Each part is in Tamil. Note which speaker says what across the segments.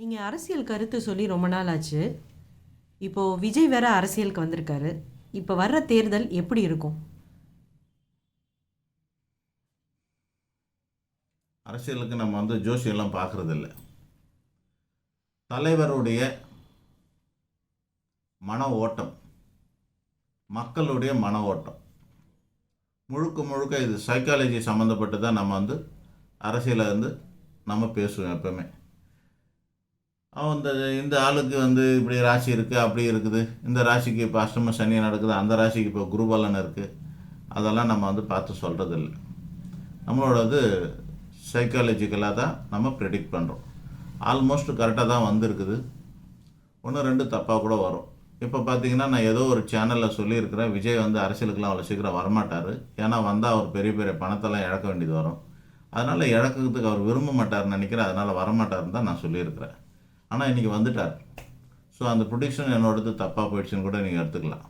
Speaker 1: நீங்கள் அரசியல் கருத்து சொல்லி ரொம்ப நாள் ஆச்சு. இப்போது விஜய் வேற அரசியலுக்கு வந்திருக்காரு. இப்போ வர்ற தேர்தல் எப்படி இருக்கும்?
Speaker 2: அரசியலுக்கு நம்ம வந்து ஜோசியெல்லாம் பார்க்குறதில்ல. தலைவருடைய மன ஓட்டம் மக்களுடைய மன ஓட்டம். முழுக்க முழுக்க இது சைக்காலஜி சம்மந்தப்பட்டு தான் நம்ம வந்து அரசியலை வந்து நம்ம பேசுவோம் எப்பவுமே. அவன் இந்த இந்த ஆளுக்கு வந்து இப்படி ராசி இருக்குது அப்படி இருக்குது. இந்த ராசிக்கு இப்போ அஷ்டம சனி நடக்குது அந்த ராசிக்கு இப்போ குருபலன் இருக்குது அதெல்லாம் நம்ம வந்து பார்த்து சொல்கிறதில்ல நம்மளோடது சைக்காலஜிக்கலாக தான் நம்ம ப்ரெடிக்ட் பண்ணுறோம் ஆல்மோஸ்ட் கரெக்டாக தான் வந்திருக்குது. ஒன்று ரெண்டு தப்பாக கூட வரும். இப்போ பார்த்தீங்கன்னா நான் ஏதோ ஒரு சேனலில் சொல்லியிருக்கிறேன். விஜய் வந்து அரசியலுக்கெலாம் அவ்வளோ சீக்கிரம் வரமாட்டார். ஏன்னா வந்தால் அவர் பெரிய பெரிய பணத்தெல்லாம் இழக்க வேண்டியது வரும். அதனால் இழக்கிறதுக்கு அவர் விரும்ப மாட்டார்னு நினைக்கிறேன். அதனால் வரமாட்டார்னு தான் நான் சொல்லியிருக்கிறேன். ஆனால் இன்றைக்கி வந்துட்டார். ஸோ அந்த ப்ரொடிக்ஷன் என்னோடது தப்பாக போயிடுச்சுன்னு கூட நீங்கள் எடுத்துக்கலாம்.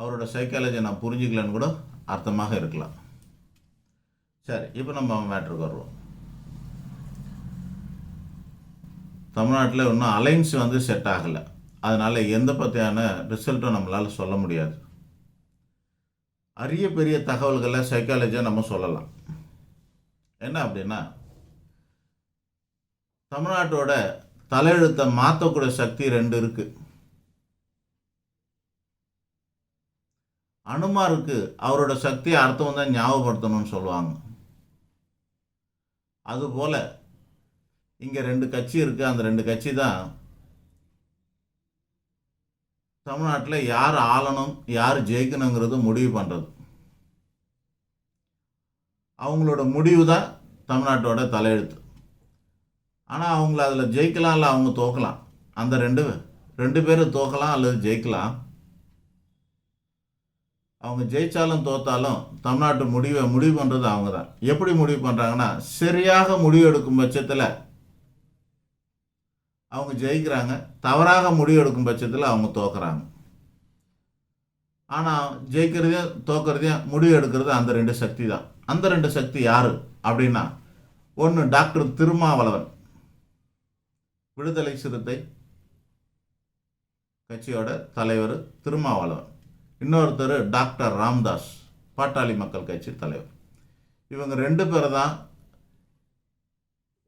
Speaker 2: அவரோட சைக்காலஜி நான் புரிஞ்சுக்கலன்னு கூட அர்த்தமாக இருக்கலாம். சரி இப்போ நம்ம மேட்ருக்கு வருவோம். தமிழ்நாட்டில் இன்னும் அலைன்ஸ் வந்து செட் ஆகலை. அதனால் எந்த பற்றியான ரிசல்ட்டும் நம்மளால் சொல்ல முடியாது. அரிய பெரிய தகவல்களை சைக்காலஜியாக நம்ம சொல்லலாம். என்ன அப்படின்னா தமிழ்நாட்டோட தலையெழுத்தை மாற்றக்கூடிய சக்தி ரெண்டு இருக்கு. அனுமாருக்கு அவரோட சக்தியை அர்த்தம் தான் ஞாபகப்படுத்தணும்னு சொல்லுவாங்க. அதுபோல் இங்கே ரெண்டு கட்சி இருக்குது அந்த ரெண்டு கட்சி தான் தமிழ்நாட்டில் யார் ஆளணும் யார் ஜெயிக்கணுங்கிறது முடிவு பண்ணுறது அவங்களோட முடிவு தான் தமிழ்நாட்டோட தலையெழுத்து. ஆனால் அவங்கள அதில் ஜெயிக்கலாம் இல்லை அவங்க தோக்கலாம். அந்த ரெண்டு ரெண்டு பேரும் தோக்கலாம் அல்லது ஜெயிக்கலாம். அவங்க ஜெயித்தாலும் தோத்தாலும் தமிழ்நாட்டு முடிவை முடிவு பண்ணுறது அவங்க தான் எப்படி முடிவு பண்ணுறாங்கன்னா சரியாக முடிவு எடுக்கும் பட்சத்தில் அவங்க ஜெயிக்கிறாங்க. தவறாக முடிவு எடுக்கும் பட்சத்தில் அவங்க தோக்குறாங்க. ஆனால் ஜெயிக்கிறதையும் தோக்கிறதையும் முடிவு எடுக்கிறது அந்த ரெண்டு சக்தி தான் அந்த ரெண்டு சக்தி யார்? அப்படின்னா ஒன்று டாக்டர் திருமாவளவன். விடுதலை சிறுத்தை கட்சியோட தலைவர் திருமாவளவன். இன்னொருத்தர் டாக்டர் ராம்தாஸ் பாட்டாளி மக்கள் கட்சி தலைவர். இவங்க ரெண்டு பேர் தான்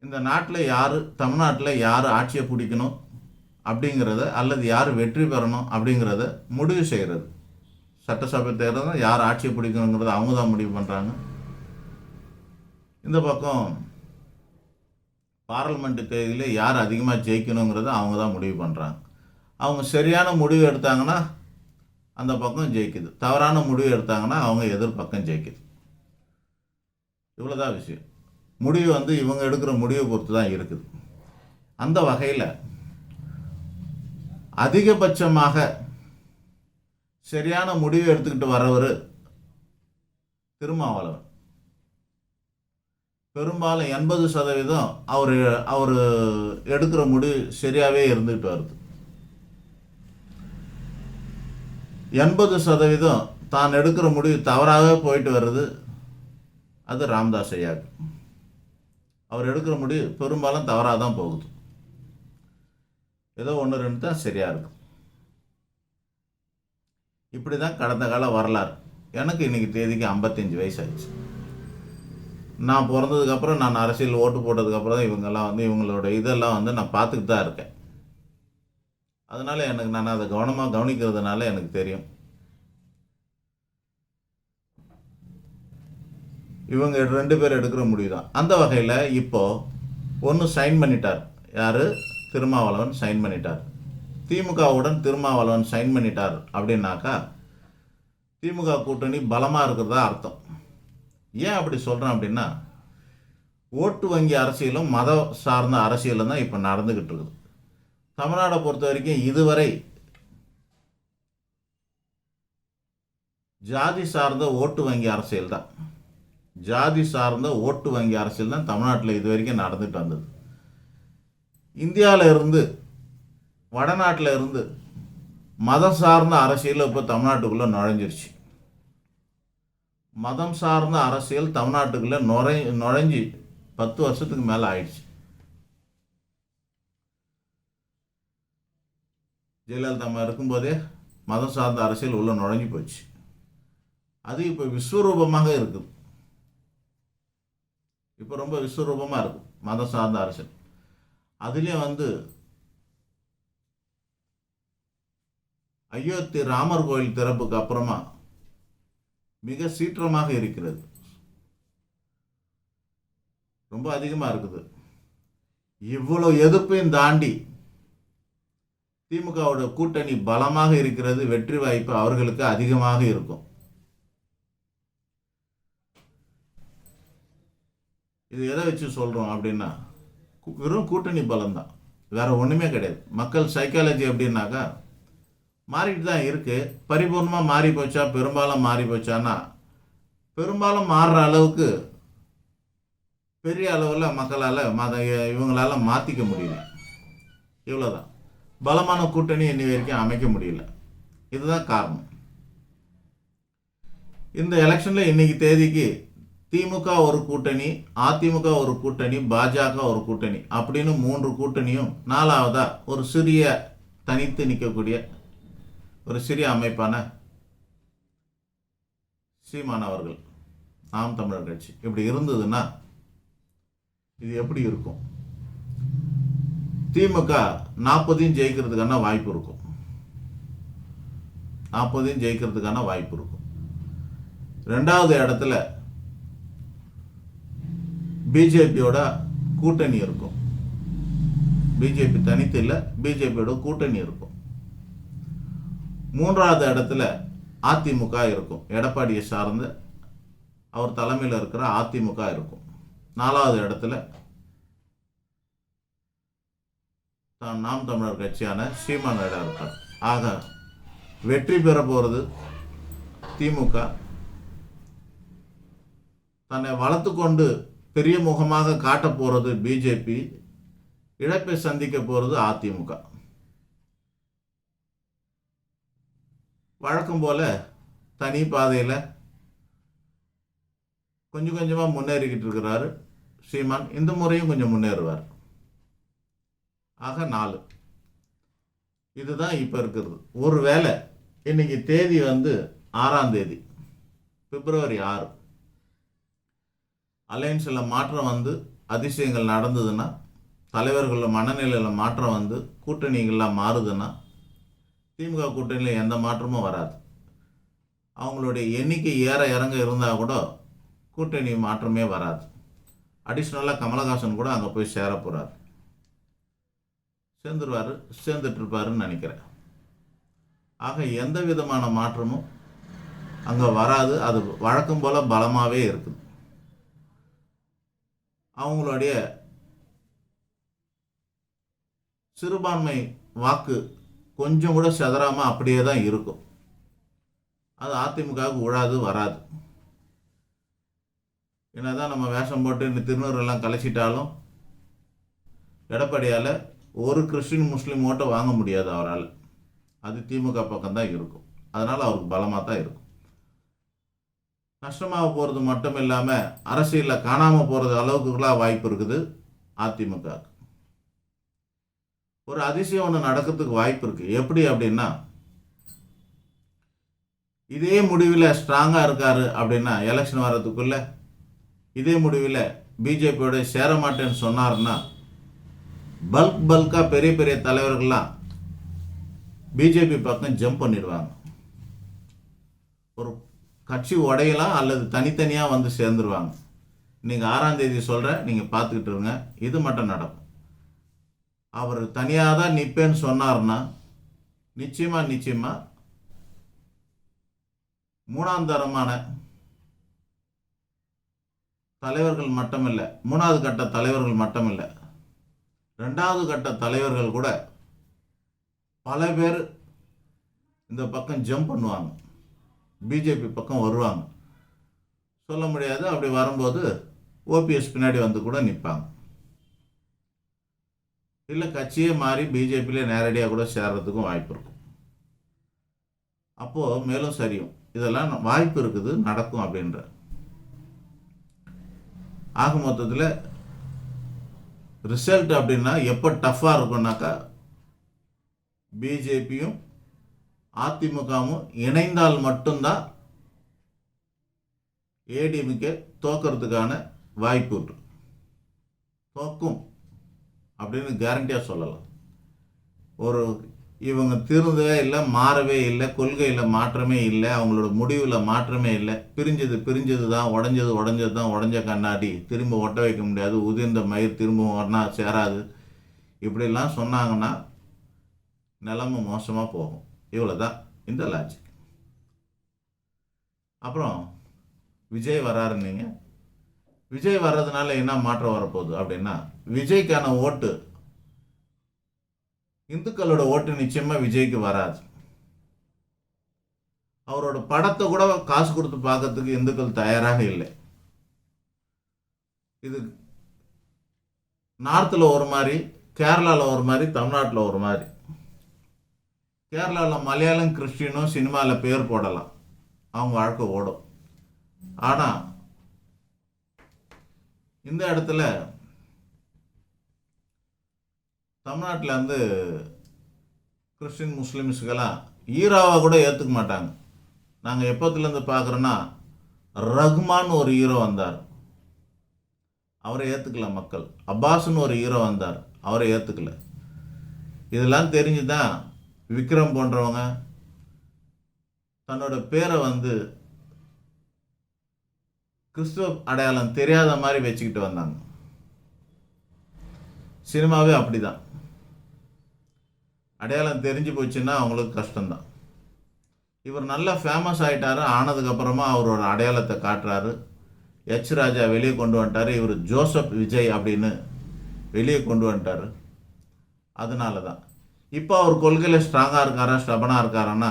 Speaker 2: இந்த நாட்டில் யார் தமிழ்நாட்டில் யார் ஆட்சியை பிடிக்கணும் அப்படிங்கிறத அல்லது யார் வெற்றி பெறணும் அப்படிங்கிறத முடிவு செய்கிறது சட்டசபை தேர்தல் யார் ஆட்சியை பிடிக்கணுங்கிறத அவங்க தான் முடிவு பண்ணுறாங்க இந்த பக்கம் பார்லிமெண்ட் தேதியில் யார் அதிகமாக ஜெயிக்கணுங்கிறத அவங்க தான் முடிவு பண்ணுறாங்க. அவங்க சரியான முடிவு எடுத்தாங்கன்னா அந்த பக்கம் ஜெயிக்குது. தவறான முடிவு எடுத்தாங்கன்னா அவங்க எதிர்பக்கம் ஜெயிக்குது. இவ்வளோதான் விஷயம். முடிவு வந்து இவங்க எடுக்கிற முடிவை பொறுத்து தான் இருக்குது. அந்த வகையில் அதிகபட்சமாக சரியான முடிவு எடுத்துக்கிட்டு வரவர் திருமாவளவன். பெரும்பாலும் எண்பது சதவீதம் அவர் அவர் எடுக்கிற முடிவு சரியாகவே இருந்துகிட்டு வருது. எண்பது சதவீதம் தான் எடுக்கிற முடிவு தவறாகவே போயிட்டு வர்றது அது ராம்தாஸ் ஐயாவுக்கு. அவர் எடுக்கிற முடிவு பெரும்பாலும் தவறாக தான் போகுது. ஏதோ ஒன்று ரெண்டு தான் சரியாக இருக்கும் இப்படி தான் கடந்த கால வரலாறு. எனக்கு இன்றைக்கி தேதிக்கு ஐம்பத்தஞ்சு வயசு ஆயிடுச்சு நான் பிறந்ததுக்கப்புறம் நான் அரசியல் ஓட்டு போட்டதுக்கப்புறம் தான் இவங்கெல்லாம் வந்து இவங்களோட இதெல்லாம் வந்து நான் பார்த்துக்கிட்டு தான் இருக்கேன். அதனால் எனக்கு நான் அதை கவனமாக கவனிக்கிறதுனால எனக்கு தெரியும். இவங்க ரெண்டு பேர் எடுக்கிற முடிவு தான். அந்த வகையில் இப்போது ஒன்று சைன் பண்ணிட்டார். யார்? திருமாவளவன் சைன் பண்ணிட்டார். திமுகவுடன் திருமாவளவன் சைன் பண்ணிட்டார் அப்படின்னாக்கா திமுக கூட்டணி பலமாக இருக்கிறதா அர்த்தம். ஏன் அப்படி சொல்கிறேன் அப்படின்னா ஓட்டு வங்கி அரசியலும் மத சார்ந்த அரசியலும் தான் இப்போ நடந்துக்கிட்டு இருக்குது. தமிழ்நாடை பொறுத்த வரைக்கும் இதுவரை ஜாதி சார்ந்த ஓட்டு வங்கி அரசியல் தான். ஜாதி சார்ந்த ஓட்டு வங்கி அரசியல் தான் தமிழ்நாட்டில் இது வரைக்கும் நடந்துட்டு வந்தது. இந்தியாவில் இருந்து வடநாட்டில் இருந்து மதம் சார்ந்த அரசியல் இப்போ தமிழ்நாட்டுக்குள்ளே நுழைஞ்சிருச்சு. மதம் சார்ந்த அரசியல் தமிழ்நாட்டுக்குள்ளே நுழை நுழைஞ்சி பத்து வருஷத்துக்கு மேலே ஆயிடுச்சு. ஜெயலலிதா அம்மா இருக்கும்போதே மதம் சார்ந்த அரசியல் உள்ளே நுழைஞ்சு போச்சு. அது இப்போ விஸ்வரூபமாக இருக்குது. இப்போ ரொம்ப விஸ்வரூபமாக இருக்குது மதம் சார்ந்த அரசியல். அதுலேயும் வந்து அயோத்தி ராமர் கோயில் திறப்புக்கு அப்புறமா மிக சீற்றமாக இருக்கிறது. ரொம்ப அதிகமாக இருக்குது. இவ்வளோ எதிர்ப்பையும் தாண்டி திமுகவோட கூட்டணி பலமாக இருக்கிறது வெற்றி வாய்ப்பு அவர்களுக்கு அதிகமாக இருக்கும். இது எதை வச்சு சொல்கிறோம் அப்படின்னா வெறும் கூட்டணி பலம்தான். வேற ஒன்றுமே கிடையாது. மக்கள் சைக்காலஜி அப்படின்னாக்கா மாறிட்டு தான் இருக்கு. பரிபூர்ணமாக மாறி போச்சா? பெரும்பாலும் மாறி போச்சான்னா பெரும்பாலும் மாறுற அளவுக்கு பெரிய அளவில் மக்களால் மத இவங்களால் மாற்றிக்க முடியல. இவ்வளோதான் பலமான கூட்டணி இன்னி வரைக்கும் அமைக்க முடியல. இதுதான் காரணம். இந்த எலெக்ஷனில் இன்னைக்கு தேதிக்கு திமுக ஒரு கூட்டணி அதிமுக ஒரு கூட்டணி பாஜக ஒரு கூட்டணி அப்படின்னு மூன்று கூட்டணியும் நாலாவதாக ஒரு சிறிய தனித்து நிற்கக்கூடிய ஒரு சிறிய அமைப்பான சீமான் அவர்கள் நாம் தமிழர் கட்சி. இப்படி இருந்ததுன்னா இது எப்படி இருக்கும்? திமுக நாற்பதையும் ஜெயிக்கிறதுக்கான வாய்ப்பு இருக்கும். நாற்பதையும் ஜெயிக்கிறதுக்கான வாய்ப்பு இருக்கும். ரெண்டாவது இடத்துல பிஜேபியோட கூட்டணி இருக்கும். பிஜேபி தனித்து இல்லை பிஜேபியோட கூட்டணி இருக்கும். மூன்றாவது இடத்துல அதிமுக இருக்கும். எடப்பாடியை சார்ந்து அவர் தலைமையில் இருக்கிற அதிமுக இருக்கும். நாலாவது இடத்துல தான் நாம் தமிழர் கட்சியான சீமான் இடம் இருக்கார் ஆக வெற்றி பெற போகிறது திமுக. தன்னை வளர்த்து கொண்டு பெரிய முகமாக காட்ட போகிறது பிஜேபி. இழப்பை சந்திக்க போகிறது அதிமுக. வழக்கம் போல் தனி பாதையில் கொஞ்சம் கொஞ்சமாக முன்னேறிக்கிட்டு இருக்கிறாரு ஸ்ரீமான் இந்த முறையும் கொஞ்சம் முன்னேறுவார். ஆக நாலு. இதுதான் இப்போ இருக்கிறது. ஒரு வேளை இன்னைக்கு தேதி வந்து ஆறாம் தேதி பிப்ரவரி ஆறு. அலையன்ஸில் மாற்றம் வந்து அதிசயங்கள் நடந்ததுன்னா தலைவர்களில் மனநிலையில் மாற்றம் வந்து கூட்டணிகள்லாம் மாறுதுன்னா திமுக கூட்டணியில் எந்த மாற்றமும் வராது. அவங்களுடைய எண்ணிக்கை ஏற இறங்க இருந்தால் கூட கூட்டணி மாற்றமே வராது. அடிஷ்னலாக கமலஹாசன் கூட அங்கே போய் சேர போகிறார் சேர்ந்துருவார் சேர்ந்துட்டுருப்பாருன்னு நினைக்கிறேன். ஆக எந்த விதமான மாற்றமும் அங்கே வராது. அது வழக்கம் போல் பலமாகவே இருக்குது. அவங்களுடைய சிறுபான்மை வாக்கு கொஞ்சம் கூட செதறாமல் அப்படியே தான் இருக்கும். அது அதிமுகவுக்கு உழாது வராது. என்ன தான் நம்ம வேஷம் போட்டு இந்த திருநூறெல்லாம் கலைச்சிட்டாலும் எடப்பாடியால் ஒரு கிறிஸ்டின் முஸ்லீம் ஓட்டை வாங்க முடியாது அவரால். அது திமுக பக்கம் தான் இருக்கும். அதனால் அவருக்கு பலமாக தான் இருக்கும். நஷ்டமாக போகிறது மட்டும் இல்லாமல் அரசியலில் காணாமல் போகிறது அளவுக்குலாம் வாய்ப்பு இருக்குது அதிமுகவுக்கு ஒரு அதிசயம் ஒன்று நடக்கிறதுக்கு வாய்ப்பு இருக்குது எப்படி அப்படின்னா இதே முடிவில் ஸ்ட்ராங்காக இருக்காரு அப்படின்னா எலெக்ஷன் வர்றதுக்குள்ள இதே முடிவில் பிஜேபியோட சேர மாட்டேன்னு சொன்னாருன்னா பல்க் பல்காக பெரிய பெரிய தலைவர்கள்லாம் பிஜேபி பக்கம் ஜம்ப் பண்ணிடுவாங்க. ஒரு கட்சி உடையலாம் அல்லது தனித்தனியாக வந்து சேர்ந்துருவாங்க. நீங்கள் ஆறாம் தேதி சொல்கிறேன் நீங்கள் பார்த்துக்கிட்டு இருங்க. இது மட்டும் நடக்கும். அவர் தனியாக தான் நிற்பேன்னு சொன்னார்னா நிச்சயமாக நிச்சயமாக மூணாம் தரமான தலைவர்கள் மட்டுமில்லை மூணாவது கட்ட தலைவர்கள் மட்டுமில்லை ரெண்டாவது கட்ட தலைவர்கள் கூட பல பேர் இந்த பக்கம் ஜம்ப் பண்ணுவாங்க. பிஜேபி பக்கம் வருவாங்க. சொல்ல முடியாது அப்படி வரும்போது ஓபிஎஸ் பின்னாடி வந்து கூட நிற்பாங்க இல்லை கட்சியே மாறி பிஜேபியில் நேரடியாக கூட சேர்றதுக்கும் வாய்ப்பு இருக்கும். அப்போது மேலும் சரியும். இதெல்லாம் வாய்ப்பு இருக்குது நடக்கும் அப்படின்ற. ஆக மொத்தத்தில் ரிசல்ட் அப்படின்னா எப்போ டஃப்பாக இருக்கும்னாக்கா பிஜேபியும் அதிமுகவும் இணைந்தால் மட்டும்தான் ஏடிஎம்கே தோக்கிறதுக்கான வாய்ப்பு தோக்கும். அப்படின்னு கேரண்டியாக சொல்லலாம். ஒரு இவங்க திருந்தவே இல்லை மாறவே இல்லை கொள்கையில் மாற்றமே இல்லை அவங்களோட முடிவில் மாற்றமே இல்லை. பிரிஞ்சது பிரிஞ்சது தான் உடஞ்சது உடஞ்சது தான் உடஞ்ச கண்ணாடி. திரும்ப ஒட்ட வைக்க முடியாது உதிர்ந்த மயிர் திரும்ப ஒன்றா சேராது. இப்படிலாம் சொன்னாங்கன்னா நிலமை மோசமாக போகும். இவ்வளோ தான் இந்த லாஜிக் அப்புறம் விஜய் வராருன்னீங்க. விஜய் வர்றதுனால என்ன மாற்றம் வரப்போகுது அப்படின்னா விஜய்க்கான ஓட்டு இந்துக்களோட ஓட்டு நிச்சயமாக விஜய்க்கு வராது. அவரோட படத்தை கூட காசு கொடுத்து பார்க்கறதுக்கு இந்துக்கள் தயாராக இல்லை. இது நார்த்தில் ஒரு மாதிரி கேரளாவில் ஒரு மாதிரி தமிழ்நாட்டில் ஒரு மாதிரி. கேரளாவில் மலையாளம் கிறிஸ்டினும் சினிமாவில் பேர் போடலாம். அவங்க வாழ்க்கை ஓடும். ஆனால் இந்த இடத்துல தமிழ்நாட்டில் வந்து கிறிஸ்டின் முஸ்லீம்ஸுக்கெல்லாம் ஈராவை கூட ஏற்றுக்க மாட்டாங்க. நாங்கள் எப்போத்துலேருந்து பார்க்குறோன்னா ரகுமான் ஒரு ஹீரோ வந்தார். அவரை ஏற்றுக்கல மக்கள். அப்பாஸ்னு ஒரு ஹீரோ வந்தார். அவரை ஏற்றுக்கல. இதெல்லாம் தெரிஞ்சு தான் விக்ரம் போன்றவங்க தன்னோட பேரை வந்து கிறிஸ்துவ அடையாளம் தெரியாத மாதிரி வச்சுக்கிட்டு வந்தாங்க. சினிமாவே அப்படிதான். அடையாளம் தெரிஞ்சு போச்சுன்னா அவங்களுக்கு கஷ்டம்தான். இவர் நல்லா ஃபேமஸ் ஆகிட்டாரு ஆனதுக்கப்புறமா அவரோட அடையாளத்தை காட்டுறாரு. எச் ராஜா வெளியே கொண்டு வந்துட்டாரு இவர் ஜோசப் விஜய் அப்படின்னு வெளியே கொண்டு வந்துட்டாரு. அதனால தான் இப்போ அவர் கொள்கையில் ஸ்ட்ராங்காக இருக்காரா ஸ்டபனாக இருக்காரான்னா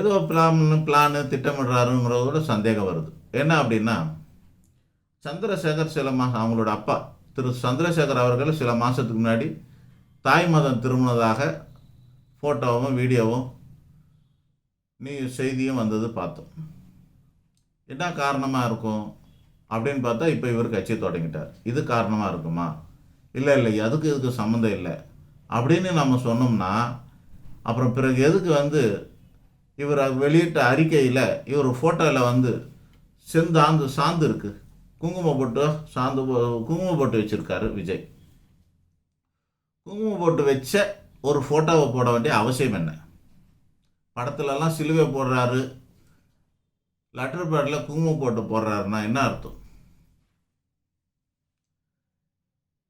Speaker 2: ஏதோ பிளான் பிளானு திட்டமிடுறாருங்கிறதோட சந்தேகம் வருது. என்ன அப்படின்னா சந்திரசேகர் சில மாதம் அவங்களோட அப்பா திரு சந்திரசேகர் அவர்கள் சில மாதத்துக்கு முன்னாடி தாய் மதம் திரும்பினதாக ஃபோட்டோவும் வீடியோவும் நீ செய்தியும் வந்தது பார்த்தோம். என்ன காரணமாக இருக்கும் அப்படின்னு பார்த்தா இப்போ இவர் கட்சி தொடங்கிட்டார். இது காரணமாக இருக்குமா? இல்லை இல்லை அதுக்கு இதுக்கு சம்மந்தம் இல்லை? அப்படின்னு நம்ம சொன்னோம்னா அப்புறம் பிறகு எதுக்கு வந்து இவர் வெளியிட்ட அறிக்கையில் இவர் ஃபோட்டோவில் வந்து செந்தாந்து சாந்து இருக்கு. குங்கும பொட்டு சாந்து பொ- குங்கும பொட்டு வச்சுருக்காரு விஜய். குங்கும பொட்டு வச்ச ஒரு ஃபோட்டோவை போட வேண்டிய அவசியம் என்ன? படத்துலலாம் சிலுவை போடுறாரு. லெட்டர் பேடில் குங்குமம் போட்டு போடுறாருன்னா என்ன அர்த்தம்?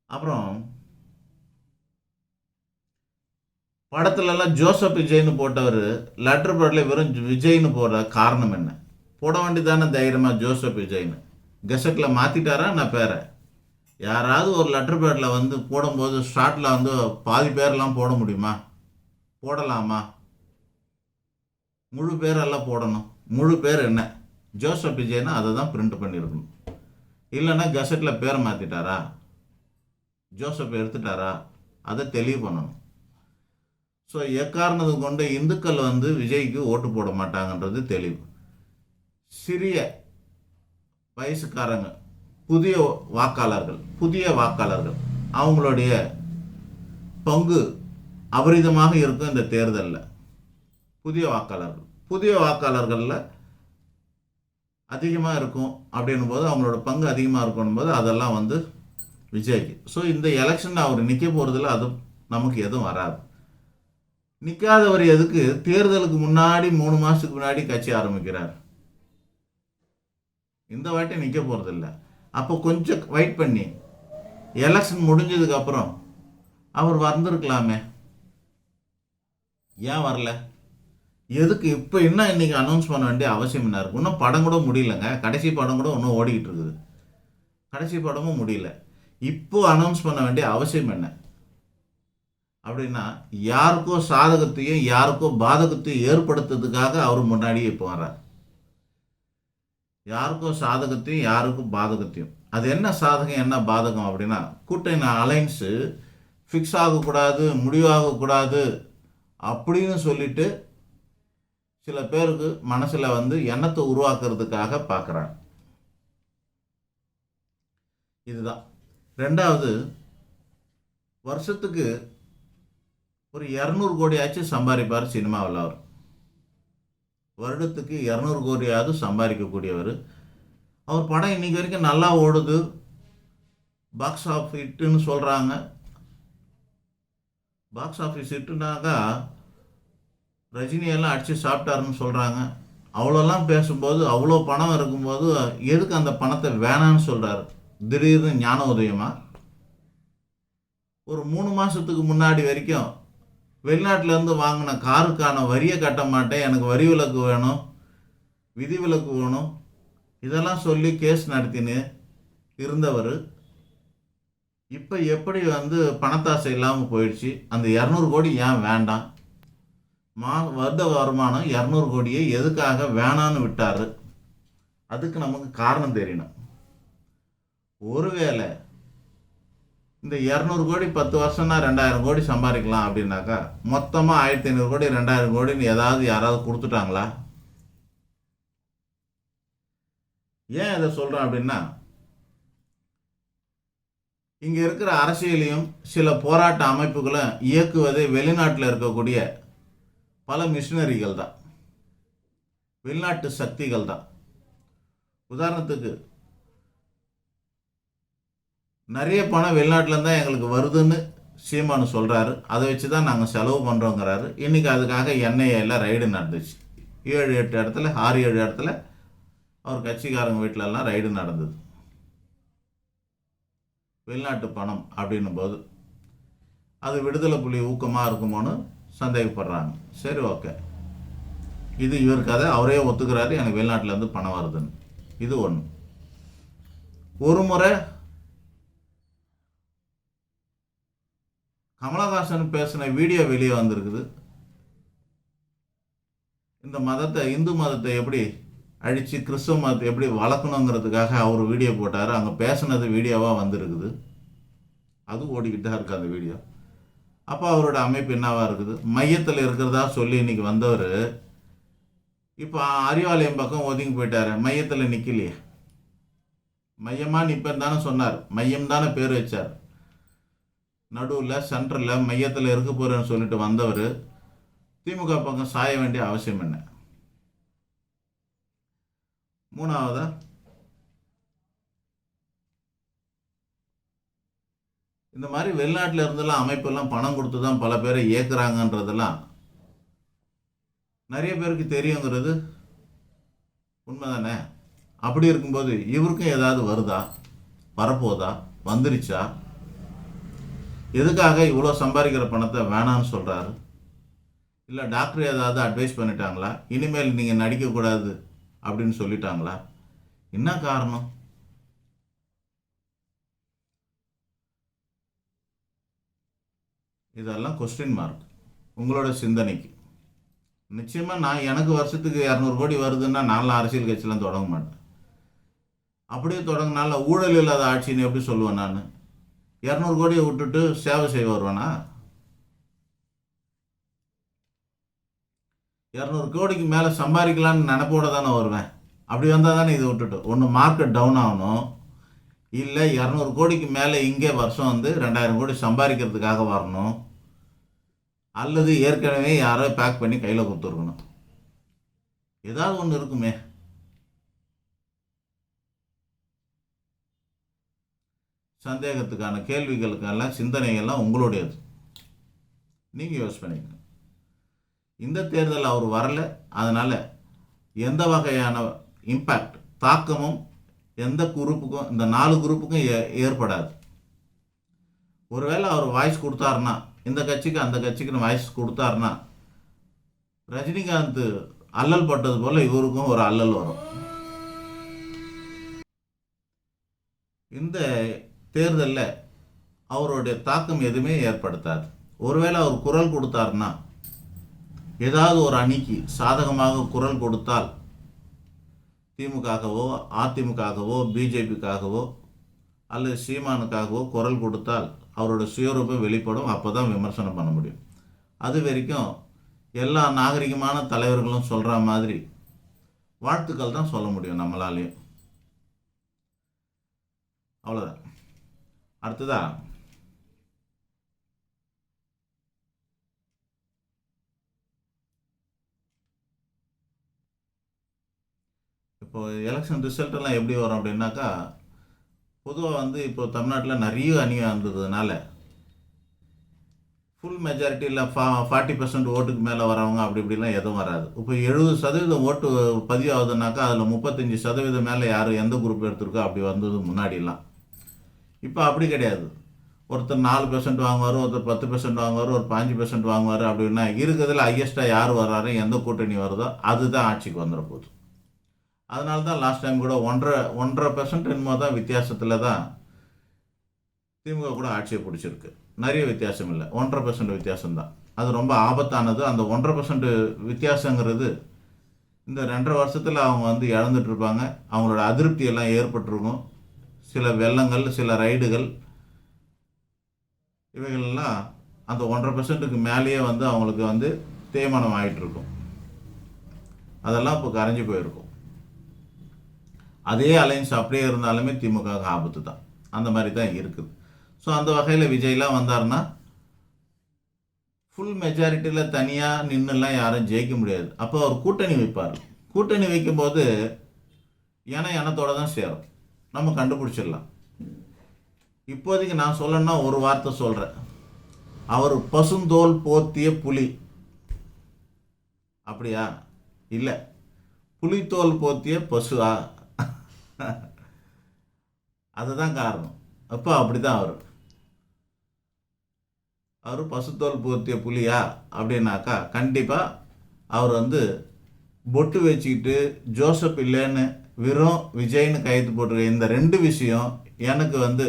Speaker 2: அப்புறம் படத்துலலாம் ஜோசப் விஜய்னு போட்டவர் லெட்டர் பேடில் வெறும் விஜய்னு போடுற காரணம் என்ன? போட வேண்டியதானே தைரியமாக ஜோசப் விஜய்னு. கெசட்டில் மாற்றிட்டாரா நான் பேரை. யாராவது ஒரு லெட்டர் பேடில் வந்து போடும்போது ஷார்ட்டில் வந்து பாதி பேரெல்லாம் போட முடியுமா? போடலாமா? முழு பேரெல்லாம் போடணும். முழு பேர் என்ன? ஜோசப் விஜய்னா அதை தான் பிரிண்ட் பண்ணியிருக்கணும் இல்லைன்னா கெசட்டில் பேரை மாற்றிட்டாரா ஜோசப் எடுத்துட்டாரா? அதை தெளிவு பண்ணணும். ஸோ எக்காரணத்தை கொண்டு இந்துக்கள் வந்து விஜய்க்கு ஓட்டு போட மாட்டாங்கன்றது தெளிவு. சிறிய வயசுக்காரங்க புதிய வாக்காளர்கள் புதிய வாக்காளர்கள் அவங்களுடைய பங்கு அபரிதமாக இருக்கும் இந்த தேர்தலில். புதிய வாக்காளர்கள். புதிய வாக்காளர்களில் அதிகமாக இருக்கும் அப்படின்னும் போது அவங்களோட பங்கு அதிகமாக இருக்கணும் போது அதெல்லாம் வந்து விஜய்க்கு. ஸோ இந்த எலெக்ஷன் அவர் நிற்க போகிறதுல அது நமக்கு எதுவும் வராது. நிற்காதவர் எதுக்கு? தேர்தலுக்கு முன்னாடி மூணு மாதத்துக்கு முன்னாடி கட்சி ஆரம்பிக்கிறார். இந்த வாட்டி நிற்க போகிறதில்ல அப்போ கொஞ்சம் வெயிட் பண்ணி. எலெக்ஷன் முடிஞ்சதுக்கப்புறம் அவர் வந்திருக்கலாமே. ஏன் வரல? எதுக்கு இப்போ இன்னும் இன்னைக்கு அனௌன்ஸ் பண்ண வேண்டிய அவசியம் என்ன இருக்குது இன்னும் படம் கூட முடியலங்க. கடைசி படம் கூட இன்னும் ஓடிக்கிட்டு இருக்குது. கடைசி படமும் முடியல. இப்போ அனௌன்ஸ் பண்ண வேண்டிய அவசியம் என்ன? அப்படின்னா யாருக்கோ சாதகத்தையும் யாருக்கோ பாதகத்தையும் ஏற்படுத்துறதுக்காக அவர் முன்னாடியே இப்போ வர்றார். யாருக்கும் சாதகத்தையும் யாருக்கும் பாதகத்தையும். அது என்ன சாதகம் என்ன பாதகம் அப்படின்னா கூட்டணி அலைன்ஸு ஃபிக்ஸ் ஆகக்கூடாது முடிவாகக்கூடாது அப்படின்னு சொல்லிட்டு சில பேருக்கு மனசில் வந்து எண்ணத்தை உருவாக்குறதுக்காக பார்க்குறாங்க. இதுதான். ரெண்டாவது வருஷத்துக்கு ஒரு இரநூறு கோடியாச்சும் சம்பாதிப்பார் சினிமாவில் அவர். வருடத்துக்கு இரநூறு கோடியாவது சம்பாதிக்கக்கூடியவர். அவர் படம் இன்னைக்கு வரைக்கும் நல்லா ஓடுது. பாக்ஸ் ஆஃப் ஹிட்டுன்னு சொல்கிறாங்க பாக்ஸ் ஆஃபீஸ் ஹிட்டுனாக்கா ரஜினியெல்லாம் அடித்து சாப்பிட்டாருன்னு சொல்கிறாங்க அவ்வளோலாம் பேசும்போது அவ்வளோ பணம் இருக்கும்போது எதுக்கு அந்த பணத்தை வேணான்னு சொல்கிறாரு திடீர்னு ஞான உதயமாக ஒரு மூணு மாதத்துக்கு முன்னாடி வரைக்கும் வெளிநாட்டிலேருந்து வாங்கின காருக்கான வரியை கட்ட மாட்டேன். எனக்கு வரி விலக்கு வேணும் விதி விலக்கு வேணும். இதெல்லாம் சொல்லி கேஸ் நடத்தின்னு இருந்தவர். இப்போ எப்படி வந்து பணத்தாசை இல்லாமல் போயிடுச்சு? அந்த இரநூறு கோடி ஏன் வேண்டாம்? மா வருட வருமானம் இரநூறு கோடியை எதுக்காக வேணான்னு விட்டார்? அதுக்கு நமக்கு காரணம் தெரியணும். ஒருவேளை இந்த இரநூறு கோடி பத்து வருஷம்னா ரெண்டாயிரம் கோடி சம்பாதிக்கலாம் அப்படின்னாக்கா மொத்தமாக ஆயிரத்தி ஐநூறு கோடி ரெண்டாயிரம் கோடின்னு ஏதாவது யாராவது கொடுத்துட்டாங்களா? ஏன் இதை சொல்கிறேன் அப்படின்னா இங்கே இருக்கிற அரசியலையும் சில போராட்ட அமைப்புகளும் இயக்குவதே வெளிநாட்டில் இருக்கக்கூடிய பல மிஷினரிகள் தான் வெளிநாட்டு சக்திகள் தான் உதாரணத்துக்கு நிறைய பணம் வெளிநாட்டிலேருந்து தான் எங்களுக்கு வருதுன்னு சீமானு சொல்கிறாரு அதை வச்சு தான் நாங்கள் செலவு பண்ணுறோங்கிறாரு இன்றைக்கி அதுக்காக என்ஐஏல ரைடு நடந்துச்சு. ஏழு எட்டு இடத்துல ஆறு ஏழு இடத்துல அவர் கட்சிக்காரங்க வீட்டிலலாம் ரைடு நடந்தது. வெளிநாட்டு பணம் அப்படின்னும் போது அது விடுதலை புலி ஊக்கமாக இருக்குமோன்னு சந்தேகப்படுறாங்க. சரி ஓகே. இது இவர் கதை. அவரே ஒத்துக்கிறாரு. எனக்கு வெளிநாட்டிலேருந்து பணம் வருதுன்னு. இது ஒன்று ஒரு முறை கமலஹாசன் பேசின வீடியோ வெளியே வந்திருக்குது. இந்த மதத்தை இந்து மதத்தை எப்படி அழித்து கிறிஸ்துவ மதத்தை எப்படி வளர்க்கணுங்கிறதுக்காக அவர் வீடியோ போட்டார். அங்கே பேசுனது வீடியோவாக வந்திருக்குது. அது ஓடிக்கிட்டு தான் இருக்குது அந்த வீடியோ. அப்போ அவரோட அமைப்பு என்னவாக இருக்குது? மையத்தில் இருக்கிறதா சொல்லி இன்னைக்கு வந்தவர் இப்போ அறிவாலயம் பக்கம் ஒதுங்கி போயிட்டாரு. மையத்தில் நிற்கலையே மையமாக நிற்பேன் தானே சொன்னார். மையம் தானே பேர் வச்சார். நடுவில் சென்டரில் மையத்தில் இருக்க போகிறேன்னு சொல்லிட்டு வந்தவர் திமுக பக்கம் சாய வேண்டிய அவசியம் என்ன? மூணாவதா? இந்த மாதிரி வெளிநாட்டில் இருந்தெல்லாம் அமைப்பெல்லாம் பணம் கொடுத்து தான் பல பேரை இயக்குறாங்கன்றதெல்லாம் நிறைய பேருக்கு தெரியுங்கிறது உண்மைதானே? அப்படி இருக்கும்போது இவருக்கும் ஏதாவது வருதா? வரப்போதா? வந்துருச்சா? எதுக்காக இவ்வளோ சம்பாதிக்கிற பணத்தை வேணான்னு சொல்கிறாரு இல்லை டாக்டர் ஏதாவது அட்வைஸ் பண்ணிட்டாங்களா? இனிமேல் நீங்கள் நடிக்கக்கூடாது அப்படின்னு சொல்லிட்டாங்களா? என்ன காரணம்? இதெல்லாம் கொஸ்டின் மார்க் உங்களோட சிந்தனைக்கு. நிச்சயமாக நான் எனக்கு வருஷத்துக்கு இரநூறு கோடி வருதுன்னா நான்லாம் அரசியல் கட்சியெலாம் தொடங்க மாட்டேன். அப்படியே தொடங்கினால ஊழல் இல்லாத ஆட்சின்னு எப்படி சொல்லுவேன் நான்? இரநூறு கோடியை விட்டுட்டு சேவை செய்ய வருவானா? இரநூறு கோடிக்கு மேலே சம்பாதிக்கலான்னு நினப்போட தானே வருவேன். அப்படி வந்தால் தானே இதை விட்டுட்டு. ஒன்று மார்க்கெட் டவுன் ஆகணும். இல்லை இரநூறு கோடிக்கு மேலே இங்கே வருஷம் வந்து ரெண்டாயிரம் கோடி சம்பாதிக்கிறதுக்காக வரணும். அல்லது ஏற்கனவே யாரோ பேக் பண்ணி கையில் கொடுத்துருக்கணும். ஏதாவது ஒன்று இருக்குமே. சந்தேகத்துக்கான கேள்விகளுக்கெல்லாம் சிந்தனைகள்லாம் உங்களுடையது. நீங்கள் யூஸ் பண்ணிக்கங்க. இந்த தேர்தல் அவர் வரல அதனால் எந்த வகையான இம்பேக்ட் தாக்கமும் எந்த குரூப்புக்கும் இந்த நாலு குரூப்புக்கும் ஏ- ஏற்படாது. ஒருவேளை அவர் வாய்ஸ் கொடுத்தாருன்னா இந்த கட்சிக்கு அந்த கட்சிக்குன்னு வாய்ஸ் கொடுத்தாருன்னா ரஜினிகாந்த் அல்லல் பட்டது போல் இவருக்கும் ஒரு அல்லல் வரும். இந்த தேர்தலில் அவருடைய தாக்கம் எதுவுமே ஏற்படுத்தாது. ஒருவேளை அவர் குரல் கொடுத்தாருன்னா ஏதாவது ஒரு அணிக்கு சாதகமாக குரல் கொடுத்தால் திமுகவோ அதிமுகவோ பிஜேபிக்காகவோ அல்லது சீமானுக்காகவோ குரல் கொடுத்தால் அவரோட சுயரூபம் வெளிப்படும். அப்போ தான் விமர்சனம் பண்ண முடியும். அது வரைக்கும் எல்லா நாகரிகமான தலைவர்களும் சொல்கிற மாதிரி வாழ்த்துக்கள் தான் சொல்ல முடியும் நம்மளாலேயும். அவ்வளோதான் அடுத்ததா? இப்போ எலெக்ஷன் ரிசல்ட் எல்லாம் எப்படி வரும் அப்படின்னாக்கா பொதுவாக வந்து இப்போ தமிழ்நாட்டில் நிறைய அணியாக இருந்ததுனால ஃபுல் மெஜாரிட்டியில் ஃபா ஃபார்ட்டி பர்சன்ட் ஓட்டுக்கு மேலே வரவங்க அப்படி இப்படிலாம் எதுவும் வராது. இப்போ எழுபது சதவீதம் ஓட்டு பதிவாகுதுனாக்கா அதில் முப்பத்தஞ்சு சதவீதம் மேலே யார் எந்த குரூப் எடுத்திருக்கோ அப்படி வந்தது முன்னாடிலாம். இப்போ அப்படி கிடையாது. ஒருத்தர் நாலு பெர்சன்ட் வாங்குவார் ஒருத்தர் பத்து பெர்சன்ட் வாங்குவார் ஒரு பாஞ்சு பெர்சன்ட் வாங்குவார் அப்படின்னா இருக்கிறதுல ஹையஸ்ட்டாக யார் வர்றாரு எந்த கூட்டணி வருதோ அதுதான் ஆட்சிக்கு வந்துட போகுது. அதனால தான் லாஸ்ட் டைம் கூட ஒன்றரை ஒன்றரை பெர்சன்ட் என்னமோ தான் வித்தியாசத்தில் தான் திமுக கூட ஆட்சியை பிடிச்சிருக்கு. நிறைய வித்தியாசம் இல்லை. ஒன்றரை பெர்சன்ட் வித்தியாசம்தான் அது ரொம்ப ஆபத்தானது. அந்த ஒன்றரை பெர்சன்ட் வித்தியாசங்கிறது இந்த ரெண்டரை வருஷத்தில் அவங்க வந்து இழந்துட்டு இருப்பாங்க. அவங்களோட அதிருப்தி எல்லாம் ஏற்பட்டிருக்கும். சில வெள்ளங்கள் சில ரைடுகள் இவைகளெல்லாம் அந்த ஒன்றரை பர்சன்ட்டுக்கு மேலேயே வந்து அவங்களுக்கு வந்து தேய்மானம் ஆகிட்டுருக்கும் அதெல்லாம் இப்போ கரைஞ்சி போயிருக்கும். அதே அலைன்ஸ் அப்படியே இருந்தாலுமே திமுக ஆபத்து தான். அந்த மாதிரி தான் இருக்குது. ஸோ அந்த வகையில் விஜய்லாம் வந்தாருன்னா ஃபுல் மெஜாரிட்டியில் தனியாக நின்றுலாம் யாரும் ஜெயிக்க முடியாது. அப்போ அவர் கூட்டணி வைப்பார். கூட்டணி வைக்கும்போது இன இனத்தோடு தான் சேரும். நம்ம கண்டுபிடிச்சிடலாம். இப்போதைக்கு நான் சொல்லணும்னா ஒரு வார்த்தை சொல்கிறேன் அவர் பசுந்தோல் போத்திய புலி. அப்படியா? இல்லை. புலித்தோல் போத்திய பசுவா அதுதான் காரணம். அப்போ அப்படி தான் அவர். அவர் பசுத்தோல் போத்திய புலியா? அப்படின்னாக்கா கண்டிப்பாக அவர் வந்து பொட்டு வச்சுக்கிட்டு ஜோசப் இல்லைன்னு வெறும் விஜய்னு கையெழுத்து போட்டிருக்க இந்த ரெண்டு விஷயம் எனக்கு வந்து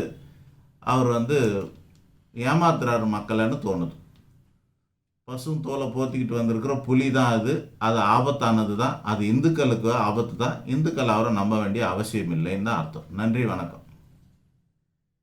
Speaker 2: அவர் வந்து ஏமாத்துறாரு மக்களைன்னு தோணுது. பசும் தோலை போத்திக்கிட்டு வந்திருக்கிற புலி தான் அது. அது ஆபத்தானது தான். அது இந்துக்களுக்கு ஆபத்து தான். இந்துக்கள் அவரை நம்ப வேண்டிய அவசியம் இல்லைன்னு தான் அர்த்தம். நன்றி வணக்கம்.